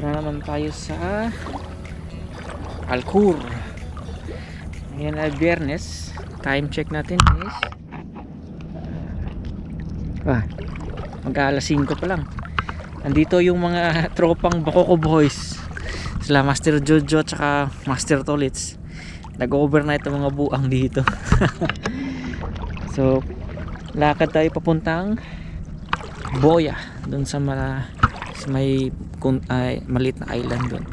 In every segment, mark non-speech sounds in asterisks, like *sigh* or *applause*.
na naman tayo sa Alcur ngayon ay biyernes. Time check natin is ah, mag alas 5 pa lang. Andito yung mga *laughs* tropang Bakoko Boys. Sila Master Jojo at Master Tolits nag-overnight ang mga buang dito. *laughs* So lakad tayo papuntang Boya doon sa mala sa may kun, ay, maliit na island doon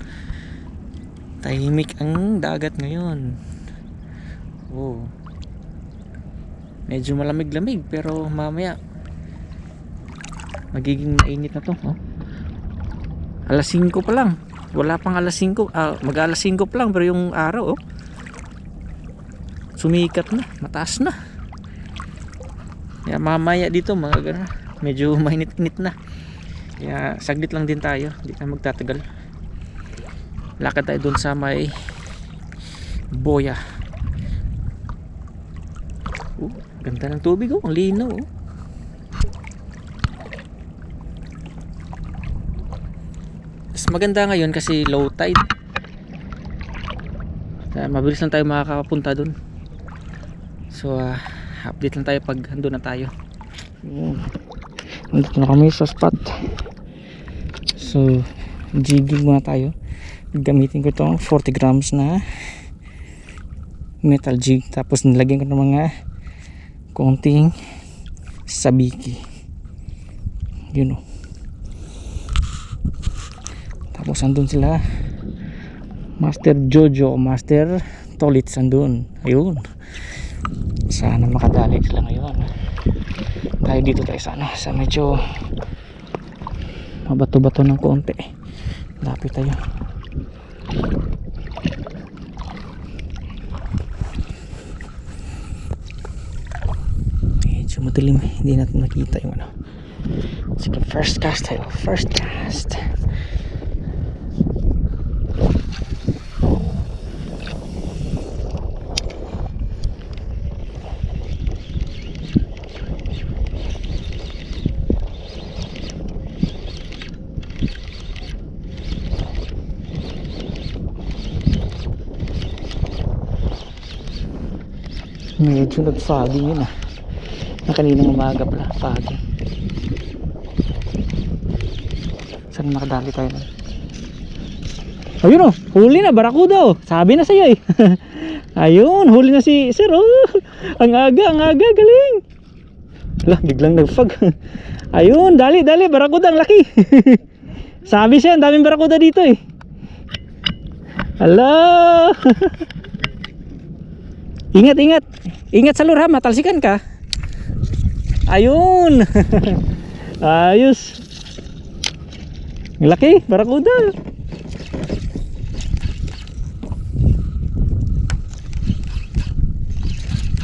tahimik ang dagat ngayon. Oh. Medyo malamig-lamig pero mamaya magiging mainit na to oh. alas 5 pa lang. Wala pang alas 5 ah, mag alas 5 pa lang pero yung araw oh. Sumikat na mataas na. Kaya mamaya dito mga medyo *laughs* mainit-init na kaya saglit lang din tayo hindi tayo magtatagal. Lakad tayo dun sa may boya. Oh, ganda ng tubig oh ang linaw oh. Mas maganda ngayon kasi low tide. Kaya mabilis lang tayo makakapunta dun. So ah, update lang tayo pag andun na tayo. Nandito na kami sa spot. So, jigging muna tayo. Gamitin ko itong 40 grams na metal jig. Tapos nilagyan ko ng mga konting sabiki. Yun o. Tapos andun sila. Master Jojo, Master Tolits andun. Ayun. Sana makadali sila ngayon tayo dito tayo sa ano sa medyo mabato-bato ng konti. Lapit tayo. Medyo madilim. Hindi natin nakita yung ano. Sige first cast tayo. First cast medyo nag-foggy yun ah. Na kaninang umaga pala foggy saan nakadali tayo nun? Ayun oh. Huli na barakuda oh. Sabi na sa'yo eh. *laughs* Ayun huli na si sir oh. *laughs* Ang aga ang aga galing. Ala, biglang nag-fog. *laughs* Ayun dali dali barakuda ang laki. Sabi siya ang daming barakuda dito eh. Ala. Ingat, ingat. Ingat sa lure ha, matalsikan ka. Ayun. *laughs* Ayos. Laki, barakuda.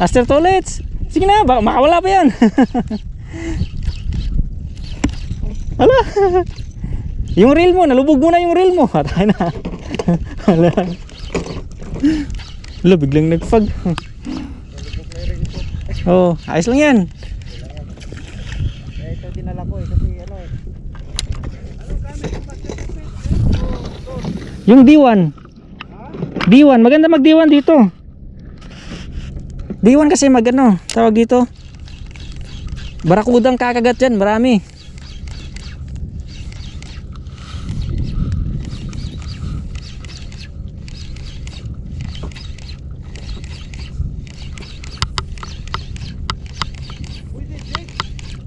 Master Tolets. Sige na, baka makawala pa yan. *laughs* Hala. *laughs* Yung reel mo, nalubog mo na yung reel mo. Patay na. Hala. Hala, biglang nag-fog. Oo, oh, ayos lang yan. Eh, ito dinala ko eh, kasi ano eh. Yung D1. D1, maganda mag D1 dito. D1 kasi mag ano, tawag dito. Barakudang kakagat dyan, marami.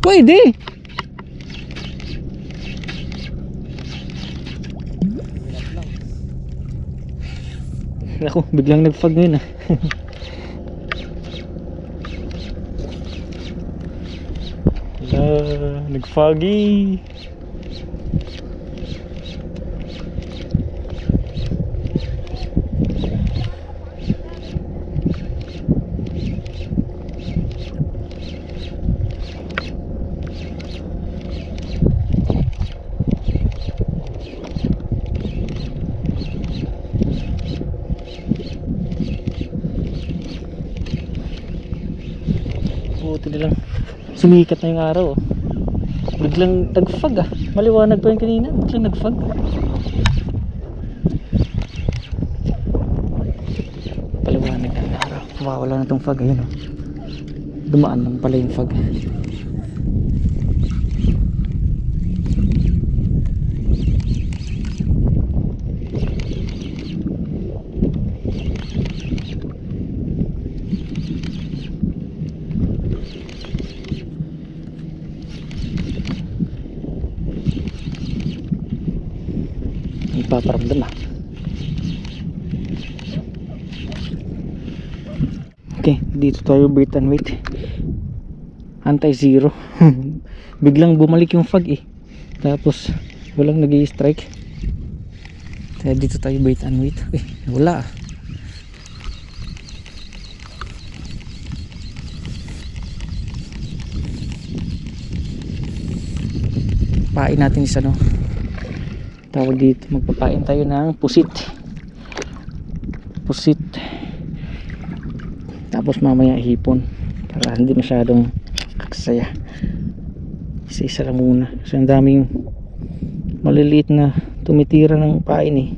Pwede. Ako, biglang nag-fog ngayon ah. *laughs* Hala, nag-foggy. buti na lang. Sumikat na yung araw oh. biglang nagfag ah. Maliwanag pa yung kanina. Biglang nagfag paliwanag na yung araw. Mawawala na tong fag ayun oh. dumaan lang pala yung fag Okay, dito tayo wait and wait. Anti-zero. *laughs* Biglang bumalik yung fog eh. Tapos walang nag strike Kaya dito tayo wait and wait. Eh, wala ah. Pain natin isa no. Tawag dito, magpapain tayo ng pusit. Pusit tapos mamaya hipon para hindi masyadong kaksaya isa isa lang muna kasi ang daming maliliit na tumitira ng pain eh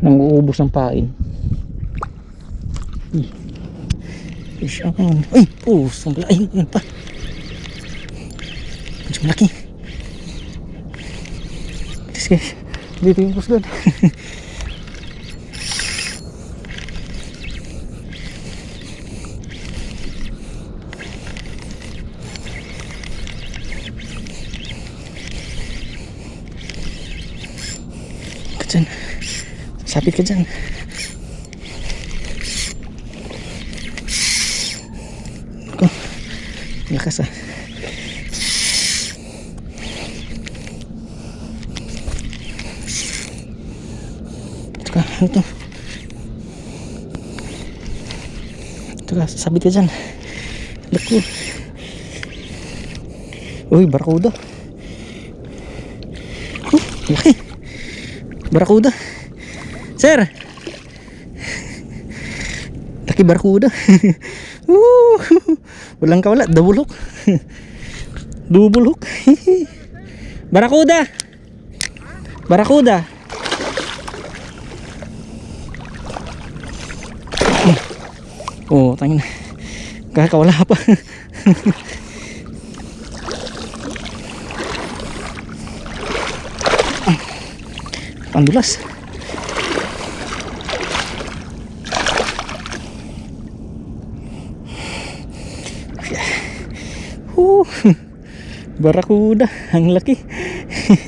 nang uubos ang pain. Fish on. Ay, oh, sambla. Ay, yun pa. Medyo malaki. Sige, dito yung push *laughs* Sapit ka dyan. Ako. Lakas ah. Ito ka, ano to? Ito ka, sabit ka dyan. Lako. Uy, barakuda. Oh, laki. Barakuda. Sir. Laki barakuda. Woo! *laughs* Walang kawala, dabulok. *laughs* Dubulok. *laughs* barakuda. Barakuda. Oh, tangin na. Kakawala pa. Pandulas. Barakuda, ang laki.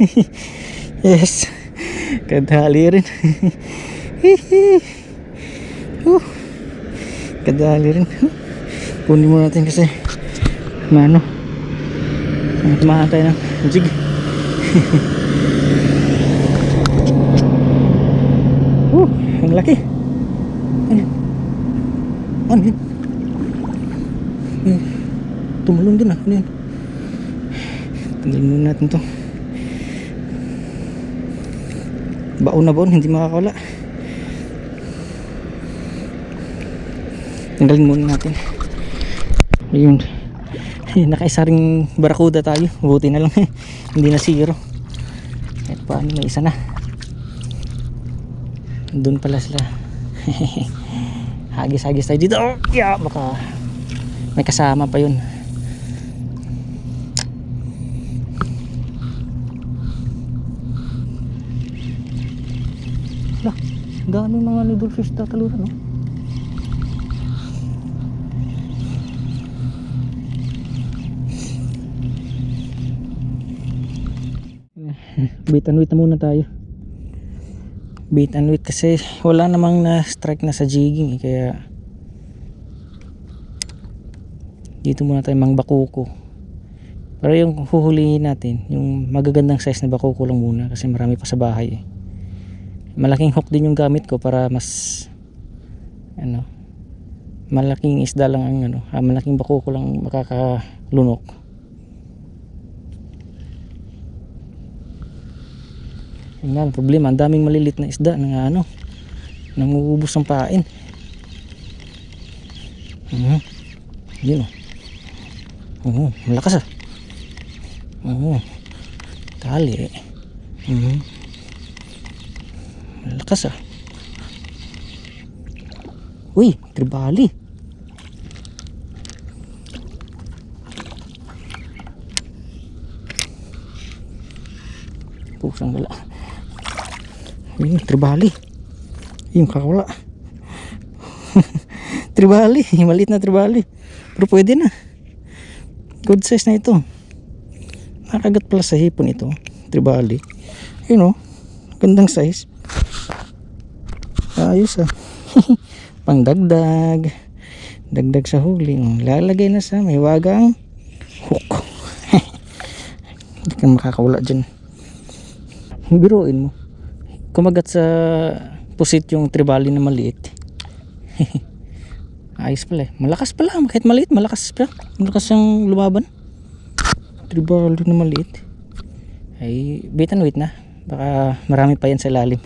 *laughs* yes. Kadali rin. *laughs* uh, kadali rin. Kunin mo natin kasi ano, tumahan tayo ng jig. *laughs* Uh, ang laki. Ano? Ano yun? Hmm. Tumalon din ah. Ano yun? Tanggalin muna natin to. Baon na baon, hindi makakawala. Tanggalin muna natin. Ayun. Nakaisa ring barakuda tayo. Buti na lang. *laughs* Hindi na zero. Kahit paano may isa na. Doon pala sila. *laughs* Hagis-hagis tayo dito. Oh, yeah, baka may kasama pa yun. Dami mga little fish tatalunan, no? *laughs* Wait and wait na muna tayo bait and wait kasi wala namang na strike na sa jigging eh, kaya dito muna tayo mang bakuko pero yung huhulihin natin yung magagandang size na bakuko lang muna kasi marami pa sa bahay eh. Malaking hook din yung gamit ko para mas ano malaking isda lang ang ano ah, malaking bakuko lang makakalunok Yun nga, ang problema, ang daming malilit na isda na ano, nanguubos ng pain. Mhm. Yun oh. Oo, malakas ah. Oo. Tali. Mhm. Lakas ah. Uy, tribali. Pusang gala. Uy, tribali. Yung kakawala. *laughs* tribali, malit na tribali. Pero pwede na. Good size na ito. Nakagat pala sa hipon ito. Tribali. You oh. know, gandang size. Ayos ah. *laughs* Pangdagdag. Dagdag sa huli. Oh, Lalagay na sa may wagang hook. *laughs* Hindi ka makakawala dyan. Biruin mo. Kumagat sa pusit yung tribali na maliit. *laughs* Ayos pala eh. Malakas pala. Kahit maliit, malakas pa. Malakas siyang lumaban. Tribali na maliit. Ay, wait and wait na. Baka marami pa yan sa lalim.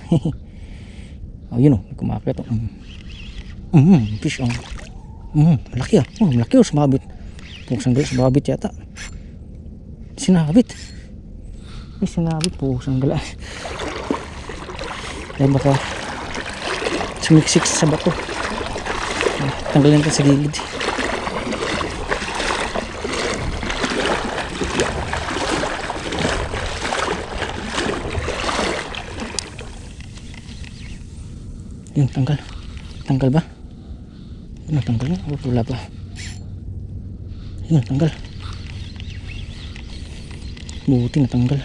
Oh, yun oh. May kumakit oh. Mm. Mm, fish on. Mm, malaki ah. Oh, malaki oh, sumabit. Pusang gala, sumabit yata. Sinabit. May sinabit po, gala. Ay baka sumiksik sa bato. Tanggalin natin sa gilid. Yun, tanggal. Tanggal ba? Ano, tanggal na? O, wala pa. Yun, tanggal. Buti na tanggal.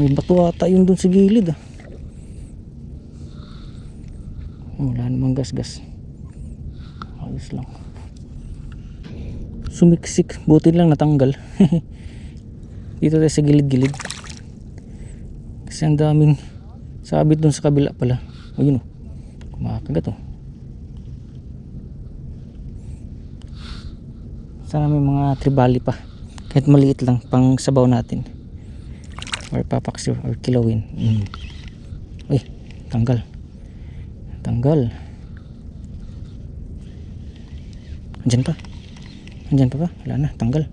May bato ata yun dun sa gilid ah. Wala namang gas-gas. Ayos lang. Sumiksik. Buti lang natanggal. *laughs* Dito tayo sa gilid-gilid. Kasi ang daming sabit dun sa kabila pala. O yun o. Kumakagat o. Sana may mga tribali pa. Kahit maliit lang pang sabaw natin. Or papaksiw or kilawin. Mm. Uy, tanggal. Tanggal. Andyan pa. Andyan pa ba? Wala na, tanggal.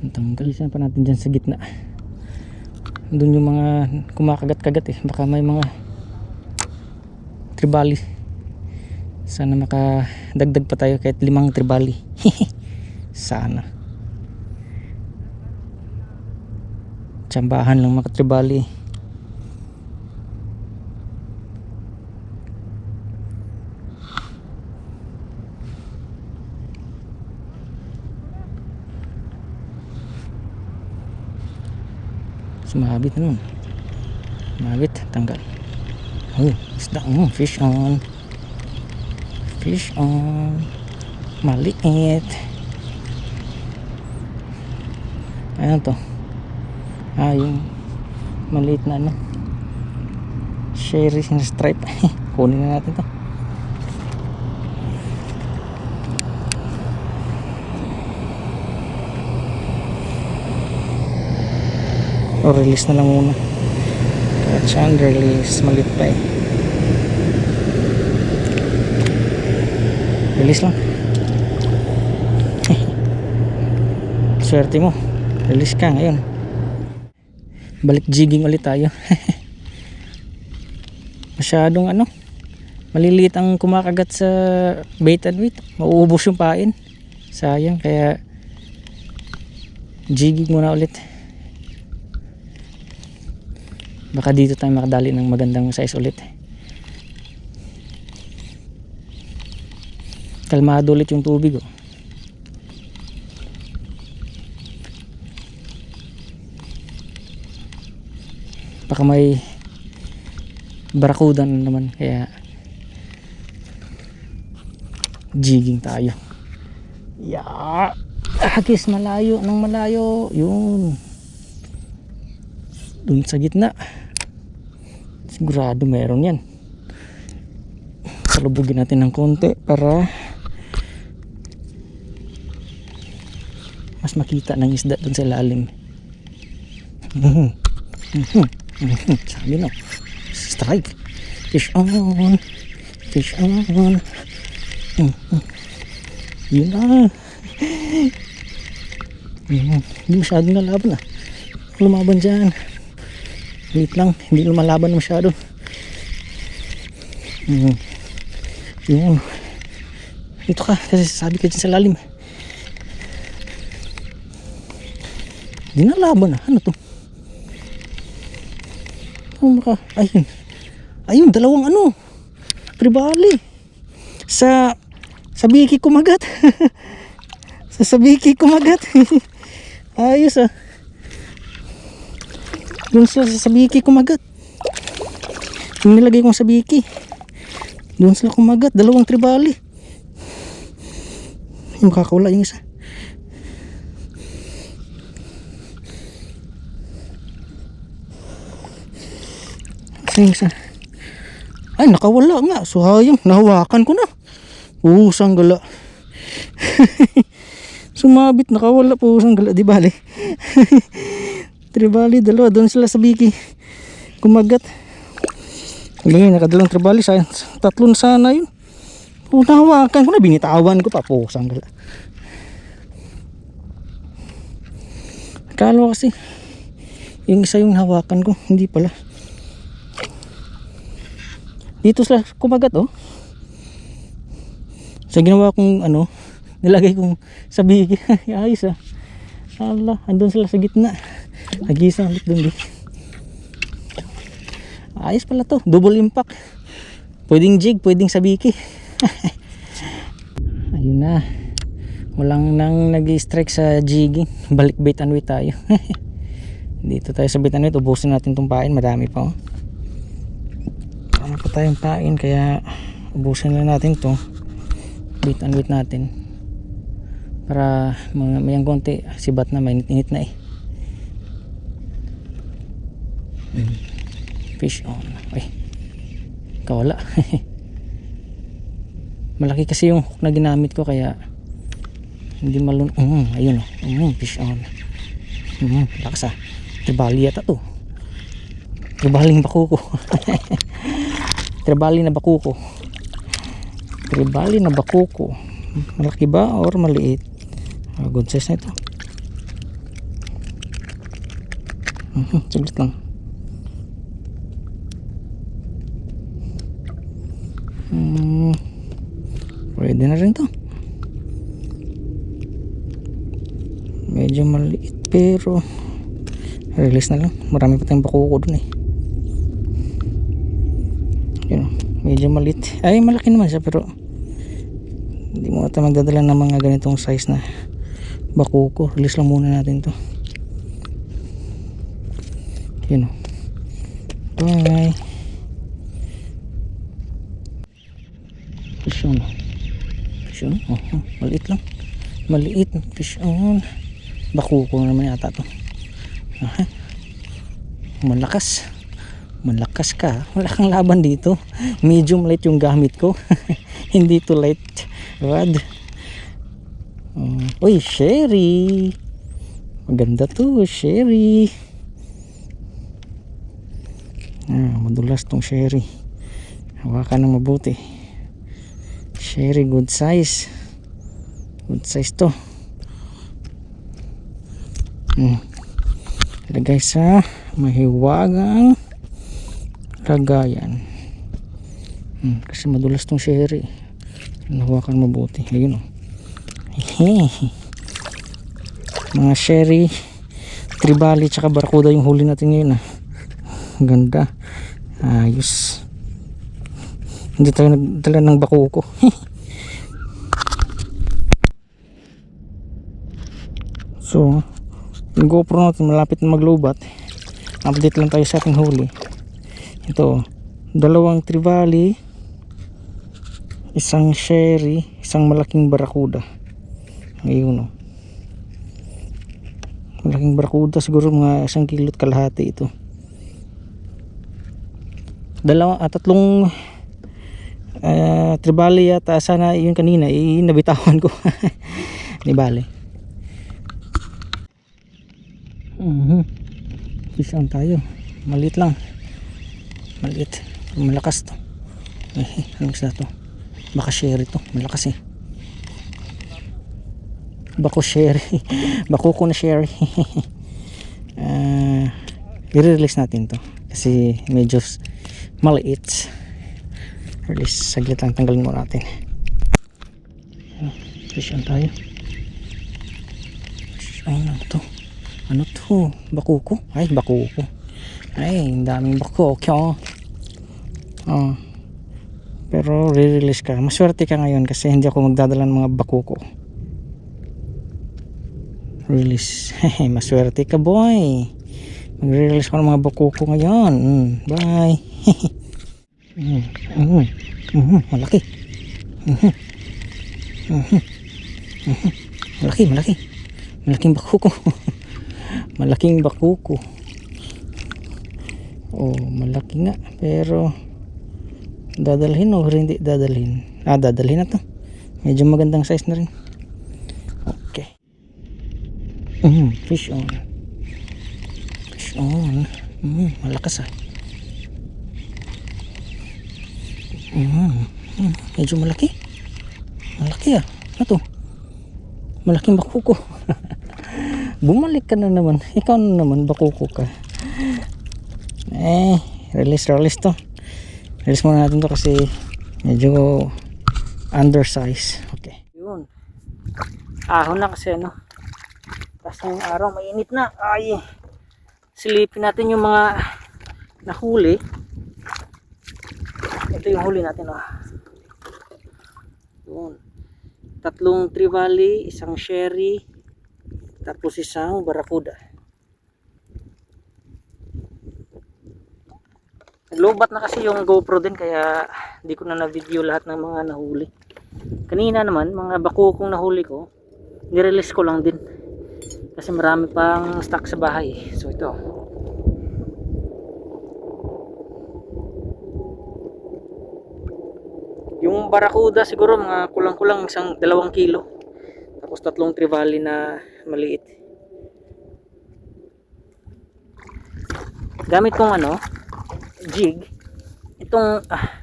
Tanggal. Isa pa natin dyan sa gitna. Doon yung mga kumakagat-kagat eh. Baka may mga tribali. Sana makadagdag pa tayo kahit limang tribali. *laughs* Sana. Tsambahan lang mga tribali. Sumabit na nun. Sumabit, tanggal. Oh, isda mo, fish on. Fish on. Maliit. Ano to? Ah, yung maliit na ano. Sherry stripe. *laughs* Kunin na natin to. O release na lang muna. Catch and release. Malit pa eh. Release lang. *laughs* Swerte mo. Release ka ngayon. Balik jigging ulit tayo. *laughs* Masyadong ano. Maliliit ang kumakagat sa bait and weight. Mauubos yung pain. Sayang. Kaya jigging muna ulit. Baka dito tayo makadali ng magandang size ulit. Kalmado ulit yung tubig oh. Baka may barakuda na naman kaya jigging tayo. Yeah! Agis malayo ng malayo. Yun. Dun sa gitna. Sigurado meron yan. Salubugin natin ng konti para mas makita ng isda dun sa ilalim. *laughs* Sabi no. Strike. Fish on. Fish on. Yun na. Hindi masyadong nalaban ah. Lumaban dyan. Wait lang, hindi lumalaban masyado. Mm. Yun. Dito ka, kasi sabi ka dyan sa lalim. Di na laban ah. Ano to? Oh, maka... Ayun. Ayun, dalawang ano. Tribali. Sa... Sa biki kumagat. *laughs* sa sabiki kumagat. *laughs* Ayos ah. Doon sila sa sabiki kumagat. Yung nilagay kong sabiki. Doon sila kumagat. Dalawang tribali. Yung kakawala yung isa. Yung isa. Ay, nakawala nga. So, hayang. Nahawakan ko na. Pusang gala. *laughs* Sumabit, nakawala. Pusang gala. Di bali. *laughs* tribali, dalawa. Doon sila sa biki. Kumagat. Ngayon, nakadalang tribali. Sayang, tatlon sana yun. Nahawakan ko na. Binitawan ko pa. Pusang gala. Akala ko kasi. Yung isa yung hawakan ko. Hindi pala. Dito sila kumagat oh. Sa ginawa kong ano, nilagay kong sa. *laughs* Ayos ah. Ala, andun sila sa gitna. Nagisang ulit dun di. Ayos pala to. Double impact. Pwedeng jig, pwedeng sabiki. *laughs* Ayun na. Walang nang nag-strike sa jigging. Balik bait and tayo. *laughs* Dito tayo sa bait and. Ubusin natin tong pain. Madami pa oh. Ano pa tayong pain kaya ubusin na natin to. Wait and natin. Para mga mayang konti sibat na mainit-init na eh. Mm. Fish on. Ay. Kawala. *laughs* Malaki kasi yung hook na ginamit ko kaya hindi malun mm, ayun oh. Mm, fish on. Mm, lakas ah. Tribali yata to. Tribaling bakuko. *laughs* Tribali na bakuko. Tribali na bakuko. Malaki ba or maliit? Ah, good size na ito. Mhm, saglit lang Hmm, pwede na rin to. Medyo maliit pero release na lang. Marami pa tayong bakuko dun eh. Yun medyo maliit. Ay malaki naman siya pero hindi mo ata magdadala ng mga ganitong size na bakuko. Release lang muna natin to. Yun. O bye. Fish on fish on oh, oh, maliit lang. Maliit fish. On bakuko naman yata to. Aha. malakas. Malakas ka. Wala kang laban dito. Medium light yung gamit ko. *laughs* Hindi to light rod. Um, uy sherry. Maganda to sherry. Ah, madulas tong sherry. Hawakan ng mabuti sherry good size. Good size to. Hmm. ilagay sa mahiwagang lagayan. Hmm. kasi madulas tong sherry nahawakan mabuti. Ayun o *laughs* mga sherry tribali tsaka barracuda yung huli natin ngayon ah. Ganda. Ayos hindi tayo nagdala ng bakuko. *laughs* So yung GoPro natin malapit na maglobat update lang tayo sa ating huli. Ito dalawang trivali isang sherry isang malaking barakuda ngayon oh. malaking barakuda siguro mga isang kilot kalahati ito. Dalawa at tatlong uh, tribali yata. Sana yun kanina eh, ko. *laughs* Di bale. Mhm. Fish on tayo. Maliit lang. Maliit. Malakas to. Eh, anong isa to? Baka sherry to. Malakas eh. Bako sherry. *laughs* Bako ko na sherry. Uh, *laughs* i-release natin to. Kasi medyo maliit release saglit lang tanggalin mo natin fish on tayo on lang to Ano to? Bakuko? Ay, bakuko. Ay, daming bakuko. Oh. Pero re-release ka. Maswerte ka ngayon kasi hindi ako magdadala ng mga bakuko. Release. *laughs* Maswerte ka boy. Magre-release ko ng mga bakuko ngayon. Mm, bye. *laughs* mm, mm, mm, malaki. Mhm. Malaki, malaki. Malaking bakuko. *laughs* Malaking bakuko. Oh, malaki nga. Pero dadalhin o hindi dadalhin? Ah, dadalhin na to. Medyo magandang size na rin. Okay. Mm, fish on. Fish on. Mm, malakas ah. Mm, medyo malaki. Malaki ah. Ano? Malaking bakuko. *laughs* Bumalik ka na naman. Ikaw na naman, bakuko ka. Eh, release, release to. Release muna natin to kasi medyo undersize. Okay. Yun. Ahon na kasi ano. Tapos ngayong araw, mainit na. Ay, silipin natin yung mga nahuli. Ito yung huli natin. Oh. Yun. Tatlong trevally, isang sherry, tapos isang barracuda. Naglobat na kasi yung GoPro din kaya hindi ko na na-video lahat ng mga nahuli. Kanina naman, mga bakukong nahuli ko, nirelease ko lang din. Kasi marami pang stock sa bahay. So ito. Yung barracuda siguro mga kulang-kulang isang dalawang kilo. Tapos tatlong trevally na maliit. Gamit kong ano, jig. Itong ah,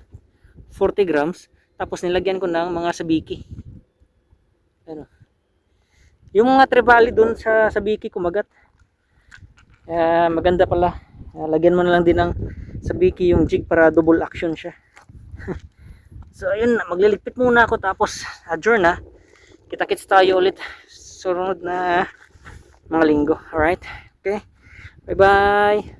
40 grams. Tapos nilagyan ko ng mga sabiki. Ano. Yung mga trevally dun sa sabiki kumagat. Ah, maganda pala. Ah, lagyan mo na lang din ng sabiki yung jig para double action siya. *laughs* So ayun, magliligpit muna ako tapos adjourn na. Kita-kits tayo ulit sunod na mga linggo. Alright? Okay? Bye-bye!